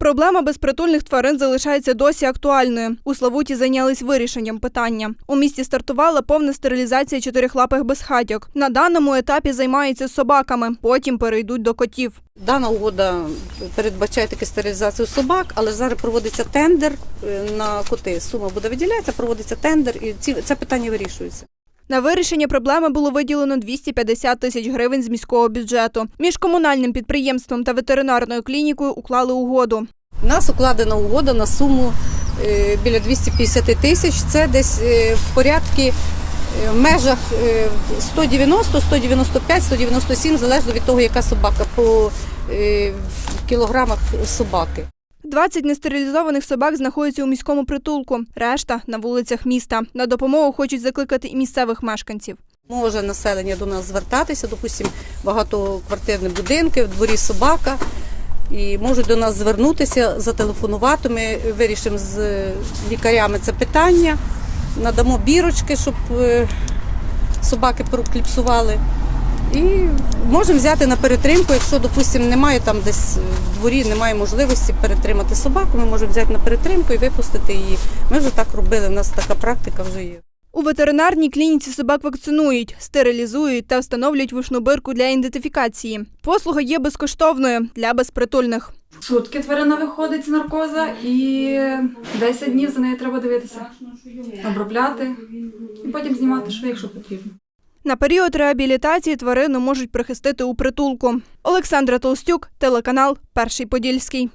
Проблема безпритульних тварин залишається досі актуальною. У Славуті зайнялись вирішенням питання. У місті стартувала повна стерилізація чотирихлапих безхатьок. На даному етапі займаються собаками, потім перейдуть до котів. Дана угода передбачає таки стерилізацію собак, але зараз проводиться тендер е, на коти. Сума буде виділяється, проводиться тендер, і ці це питання вирішується. На вирішення проблеми було виділено 250 тисяч гривень з міського бюджету. Між комунальним підприємством та ветеринарною клінікою уклали угоду. У нас укладена угода на суму е, біля 250 тисяч. Це десь е, в порядку е, в межах е, 190, 195, 197, залежно від того, яка собака по кілограмах собаки. 20 нестерилізованих собак знаходяться у міському притулку, решта на вулицях міста. На допомогу хочуть закликати і місцевих мешканців. Може населення до нас звертатися, допустимо, багатоквартирні будинки, в дворі собака. І можуть до нас звернутися, зателефонувати. Ми вирішимо з лікарями це питання, надамо бірочки, щоб е, собаки прокліпсували. І можемо взяти на перетримку, якщо, допустимо, немає там десь в дворі, немає можливості перетримати собаку, ми можемо взяти на перетримку і випустити її. Ми вже так робили, у нас така практика вже є. У ветеринарній клініці собак вакцинують, стерилізують та встановлюють вушну бирку для ідентифікації. Послуга є безкоштовною для безпритульних. Сутки тварина виходить з наркоза і 10 днів за нею треба дивитися, обробляти і потім знімати шви, якщо потрібно. На період реабілітації тварину можуть прихистити у притулку. Олександра Толстюк, телеканал Перший Подільський.